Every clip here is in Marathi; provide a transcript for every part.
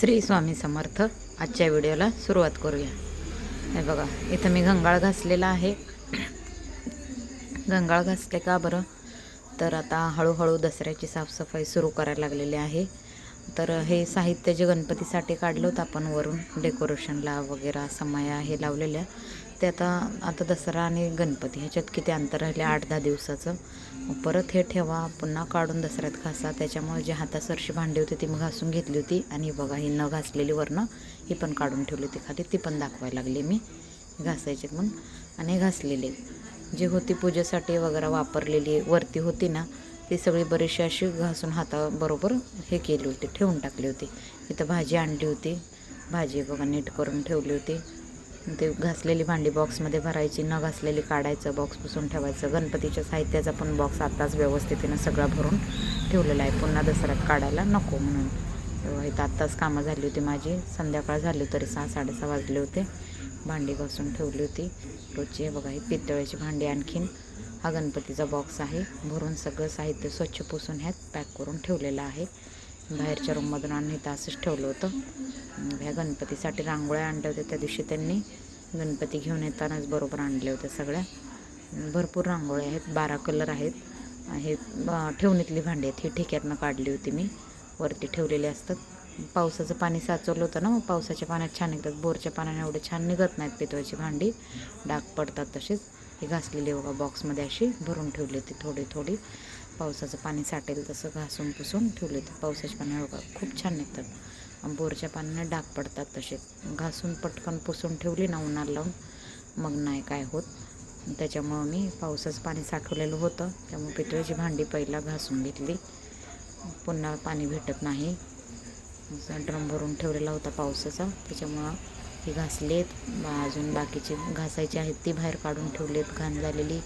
श्री स्वामी समर्थ आजच्या व्हिडिओला सुरुवात करूया. हे बघा इथं मी गंगाळ घासलेला आहे. गंगाळ घासले का बरं? तर आता हळूहळू दसऱ्याची साफसफाई सुरू करायला लागलेली आहे. तर हे साहित्य जे गणपतीसाठी काढलं होतं आपण वरून डेकोरेशनला वगैरे समाया हे लावलेल्या ते आता आता दसरा आणि गणपती ह्याच्यात किती अंतर राहिले? आठ दहा दिवसाचं. परत हे ठेवा पुन्हा काढून दसऱ्यात घासा. त्याच्यामुळे जे हातासरशी भांडी होती ती मी घासून घेतली होती. आणि बघा ही न घासलेली वरनं ही पण काढून ठेवली होती खाली. ती पण दाखवायला लागली मी. घासायचे म्हणून. आणि घासलेली. जी होती पूजेसाठी वगैरे वापरलेली वरती होती ना ती सगळी बरीचशी अशी घासून हाताबरोबर हे केली होती ठेवून टाकली होती. इथं भाजी आणली होती. भाजी बघा नीट करून ठेवली होती. ते घासलेली भांडी बॉक्समध्ये भरायची न घासलेली काढायचं बॉक्स पुसून ठेवायचं. गणपतीच्या साहित्याचा पण बॉक्स आत्ताच व्यवस्थितीनं सगळा भरून ठेवलेला आहे. पुन्हा दसऱ्यात काढायला नको म्हणून. इथं आत्ताच कामं झाली होती माझी. संध्याकाळ झाली तरी सहा साडेसहा वाजले होते. भांडी घासून ठेवली होती. रोजची बघा ही पितळेची भांडी आणखीन. हा गणपतीचा बॉक्स आहे. भरून सगळं साहित्य स्वच्छ पुसून ह्यात पॅक करून ठेवलेलं आहे. बाहेरच्या रूममधून आणून इथं असंच ठेवलं होतं. ह्या गणपतीसाठी रांगोळ्या आणल्या होत्या. त्या दिवशी त्यांनी गणपती घेऊन येतानाच बरोबर आणल्या होत्या सगळ्या. भरपूर रांगोळ्या आहेत. बारा कलर आहेत. हे ठेवणीतली भांडी आहेत. ही ठिक्यातनं काढली होती मी. वरती ठेवलेली असतात. पावसाचं पाणी साचवलं होतं ना मग पावसाच्या पाण्यात छान निघतात बोरच्या पाण्याने एवढे छान निघत नाहीत पितळेची भांडी. डाग पडतात तसेच. ही घासलेली बघा बॉक्समध्ये अशी. भरून ठेवली होती थोडी थोडी. पावसाचं पाणी साठेल तसं घासून पुसून ठेवले तर पावसाच्या पाण्याने खूप छान निघतात. बोरच्या पाण्याने डाग पडतात तसे. घासून पटकन पुसून ठेवली ना उन्हाला लावून. मग नाही काय होत. त्याच्यामुळं मी पावसाचं पाणी साठवलेलं होतं. त्यामुळे पितळीची भांडी पहिला घासून घेतली. पुन्हा पाणी भेटत नाही. ड्रम भरून ठेवलेला होता पावसाचा. त्याच्यामुळं ती घासलेत बा- अजून बाकीची घासायची आहेत ती बाहेर काढून ठेवलेत घाण झालेली.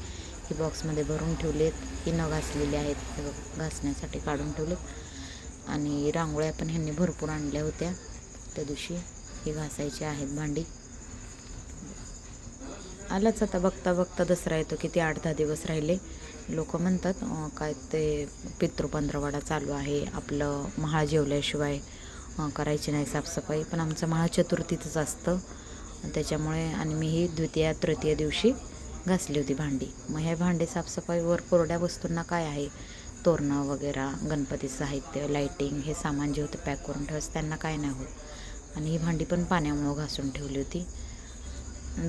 ही बॉक्समध्ये भरून ठेवलेत. ही न घासलेली आहेत हे घासण्यासाठी काढून ठेवलेत. आणि रांगोळ्या पण ह्यांनी भरपूर आणल्या होत्या. त्या दिवशी ही घासायची आहेत भांडी. आलाच आता बघता बघता दसरा येतो किती आठ दहा दिवस राहिले. लोक म्हणतात काय ते पितृपंधरवाडा चालू आहे. आपलं महाळ जेवल्याशिवाय करायची नाही साफसफाई. पण आमचं महाचतुर्थीचंच असतं. त्याच्यामुळे आणि मी ही तृतीय दिवशी घासली होती भांडी. मग ह्या भांडी साफसफाईवर कोरड्या वस्तूंना काय आहे? तोरणं वगैरे गणपती साहित्य लाईटिंग हे सामान जे होतं पॅक करून ठेवायचं त्यांना काय नाही होत. आणि ही भांडी पण पाण्यामुळं घासून ठेवली होती.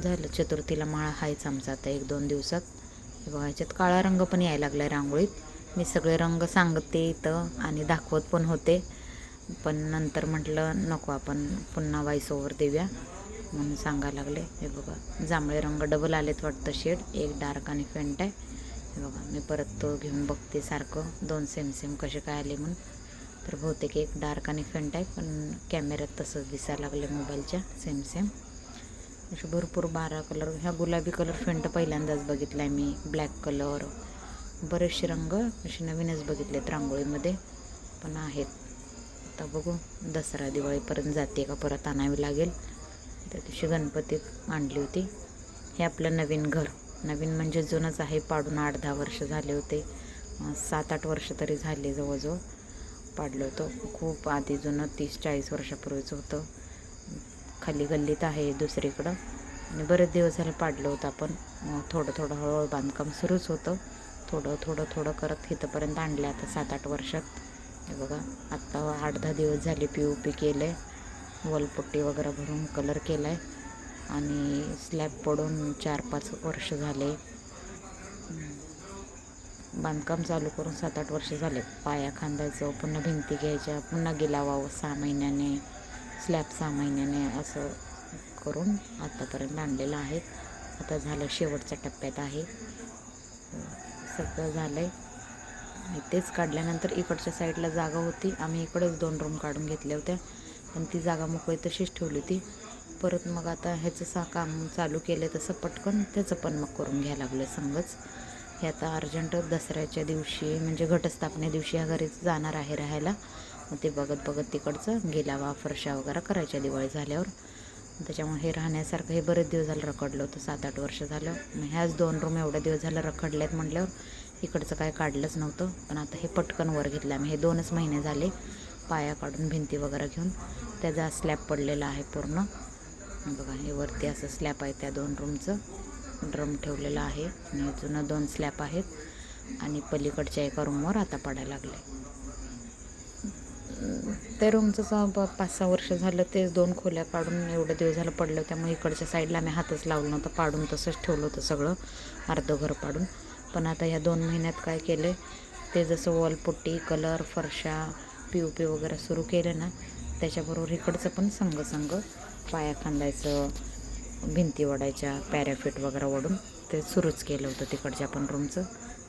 झालं चतुर्थीला माळा हायच आमचा आता एक दोन दिवसात. हे बघा ह्याच्यात काळा रंग पण यायला लागला आहे रांगोळीत. मी सगळे रंग सांगते इथं आणि दाखवत पण होते. पण नंतर म्हटलं नको आपण पुन्हा वाईस ओव्हर देऊया. म्हणून सांगायला लागले. हे बघा जांभळे रंग डबल आलेत वाटतं शेड एक डार्क आणि फेंट आहे. हे बघा मी परत तो घेऊन बघते सारखं. दोन सेम सेम कसे काय आले म्हणून. तर बहुतेक एक डार्क आणि फेंट आहे पण कॅमेऱ्यात तसंच दिसायला लागले मोबाईलच्या सेम सेम असे भरपूर बारा कलर ह्या गुलाबी कलर फेंट पहिल्यांदाच बघितला आहे मी. ब्लॅक कलर बरेचसे रंग असे नवीनच बघितलेत रांगोळीमध्ये पण आहेत. आता बघू दसरा दिवाळीपर्यंत जाते का परत आणावी लागेल. त्या दिवशी गणपती आणली होती. हे आपलं नवीन घर. नवीन म्हणजे जुनंच आहे. पाडून आठ दहा वर्ष झाले होते. सात आठ वर्ष तरी झाले जवळजवळ. पाडलं होतं. खूप आधी जुनं तीस चाळीस वर्षापूर्वीचं होतं. खाली गल्लीत आहे दुसरीकडं. आणि बरेच दिवस झाले पाडलं होतं आपण. थोडं थोडं हळूहळू बांधकाम सुरूच होतं. थोडं थोडं थोडं करत इथंपर्यंत आणलं आता सात आठ वर्षात. हे बघा आत्ता आठ दहा दिवस झाले पी ओ पी केलं आहे वलपट्टी वगैरे भरून कलर केला आहे आणि स्लॅब पडून चार पाच वर्ष झाले. बांधकाम चालू करून सात आठ वर्ष झाले. पाया खांदायचं पुन्हा भिंती घ्यायच्या पुन्हा गेला वाव सहा महिन्याने स्लॅब सहा महिन्याने असं करून आत्तापर्यंत आणलेलं आहे. आता झालं शेवटच्या टप्प्यात आहे. सगळं झालं आहे तेच काढल्यानंतर इकडच्या साईडला जागा होती. आम्ही इकडेच दोन रूम काढून घेतल्या होत्या. पण ती जागा मोकळी तशीच ठेवली होती. परत मग आता ह्याचं सा काम चालू केलं तसं पटकन त्याचं पण मग करून घ्यायला लागलं संगच हे आता अर्जंट दसऱ्याच्या दिवशी म्हणजे घटस्थापने दिवशी ह्या घरी जाणार आहे राहायला. मग ते बघत बघत तिकडचं गेलावा फरशा वगैरे करायच्या दिवाळी झाल्यावर. त्याच्यामुळे हे राहण्यासारखं हे बरेच दिवस झालं रखडलं होतं सात आठ वर्ष झालं. मग ह्याच दोन रूम एवढ्या दिवस झालं रखडल्यात म्हटल्यावर इकडचं काय काढलंच नव्हतं. पण आता हे पटकन वर घेतलं आम्ही. हे दोनच महिने झाले पाया काढून भिंती वगैरे घेऊन. त्याचा स्लॅब पडलेला आहे पूर्ण. बघा हे वरती असं स्लॅब आहे त्या दोन रूमचं ड्रम ठेवलेला आहे आणि जुनं दोन स्लॅब आहेत. आणि पलीकडच्या एका रूमवर आता पडायला लागले त्या रूमचं स- पाच सहा वर्ष झालं ते दोन खोल्या काढून एवढं दिवस झालं पडलं त्यामुळे इकडच्या साईडला आम्ही हातच लावलं नव्हतं. पाडून तसंच ठेवलं होतं सगळं अर्धं घर पाडून. पण आता ह्या दोन महिन्यात काय केलं ते जसं वॉलपुट्टी कलर फरशा पी ओ पी वगैरे सुरू केलं ना त्याच्याबरोबर इकडचं पण संग संग पाया खांदायचं भिंती ओढायच्या पॅराफिट वगैरे ओढून ते सुरूच केलं होतं तिकडच्या पण रूमचं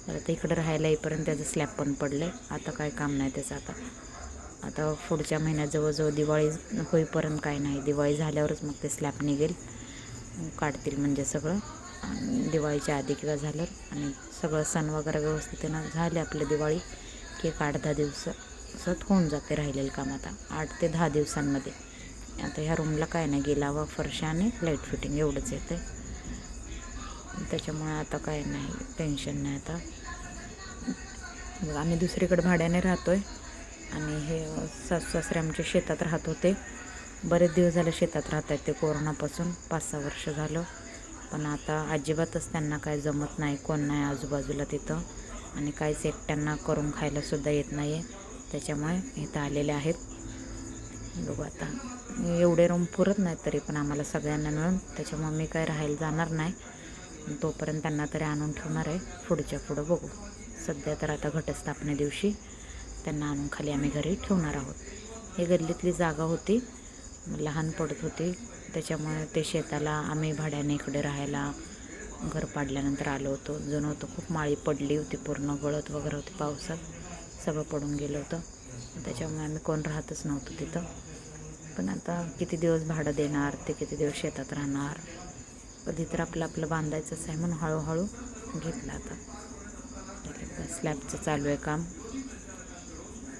तर आता इकडं राहायला येईपर्यंत त्याचं स्लॅब पण पडलं. आहे आता काय काम नाही त्याचं आता. आता पुढच्या महिन्यात जवळजवळ दिवाळी होईपर्यंत काय नाही. दिवाळी झाल्यावरच मग ते स्लॅब निघेल. काढतील म्हणजे सगळं. आणि दिवाळीच्या आधी किंवा झालं. आणि सगळं सण वगैरे व्यवस्थितीनं झाले आपले दिवाळी. की एक आठ दहा सत होऊन जाते राहिलेलं काम आता? आठ ते दहा दिवसांमध्ये. आता ह्या रूमला काय नाही गेला व फरशा आणि लाइट फिटिंग एवढंच येतं त्याच्यामुळे आता काय नाही टेन्शन नाही आता. आम्ही दुसरीकडे भाड्याने राहतो आहे आणि हे सासू सासरे आमच्या शेतात राहत होते. बरेच दिवस झाले शेतात राहत आहेत ते कोरोनापासून. पाच सहा वर्ष झालं. पण आता अजिबातच त्यांना काय जमत नाही कोण नाही आजूबाजूला तिथं. आणि काहीच एकट्यांना करून खायलासुद्धा येत नाही आहे त्याच्यामुळे इथं आलेले आहेत. बघू आता. एवढे रूम पुरत नाहीत तरी पण आम्हाला सगळ्यांना मिळून. त्याच्यामुळे मी काय राहायला जाणार नाही. तोपर्यंत त्यांना तरी आणून ठेवणार आहे. पुढच्या पुढं बघू. सध्या तर आता घटस्थापने दिवशी त्यांना आणून खाली आम्ही घरी ठेवणार आहोत. हे गल्लीतली जागा होती. लहान पडत होती. त्याच्यामुळे ते शेताला आम्ही भाड्याने इकडे राहायला घर पाडल्यानंतर आलो होतो. जुनं होतं खूप माळी पडली होती. पूर्ण गळत वगैरे होती पावसात. सगळं पडून गेलं होतं. त्याच्यामुळे आम्ही कोण राहतच नव्हतो तिथं. पण आता किती दिवस भाडं देणार ते किती दिवस शेतात राहणार? कधी तर आपलं आपलं बांधायचंच आहे म्हणून हळूहळू घेतलं आता. स्लॅबचं चालू आहे काम.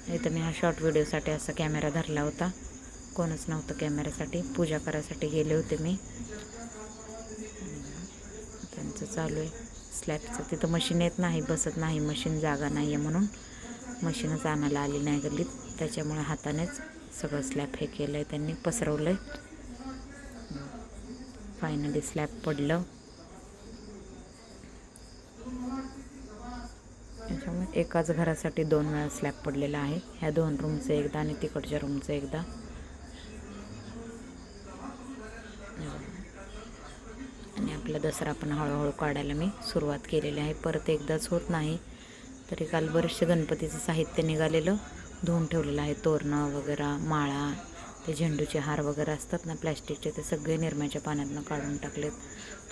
इथं मी हा शॉर्ट व्हिडिओसाठी असा कॅमेरा धरला होता. कोणच नव्हतं कॅमेऱ्यासाठी पूजा करायसाठी गेले होते मी. त्यांचं चालू आहे. स्लॅबचं तिथं मशीन येत नाही बसत नाही मशीन जागा नाही आहे म्हणून. मशीनच आणायला आली नाही गल्लीत. त्याच्यामुळे हातानेच सगळं स्लॅब हे केलं आहे त्यांनी पसरवलं आहे फायनली स्लॅब पडलं. त्याच्यामुळे एकाच घरासाठी दोन वेळा स्लॅब पडलेला आहे. ह्या दोन रूमचं एकदा आणि तिकडच्या रूमचं एकदा. आणि आपला दसरा पण हळूहळू काढायला मी सुरुवात केलेली आहे. परत एकदाच होत नाही. तरी काल बरेचसे गणपतीचं साहित्य निघालेलं. धुवून ठेवलेलं आहे. तोरणं वगैरे माळा ते झेंडूचे हार वगैरे असतात ना प्लॅस्टिकचे ते सगळे निरम्याच्या पाण्यातनं काढून टाकलेत.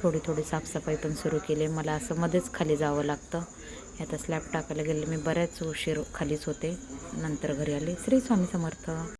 थोडी थोडी साफसफाई पण सुरू केली. मला असं मध्येच खाली जावं लागतं. आता स्लॅब टाकायला गेले. मी बऱ्याच उशीर खालीच होते. नंतर घरी आले. श्री स्वामी समर्थ.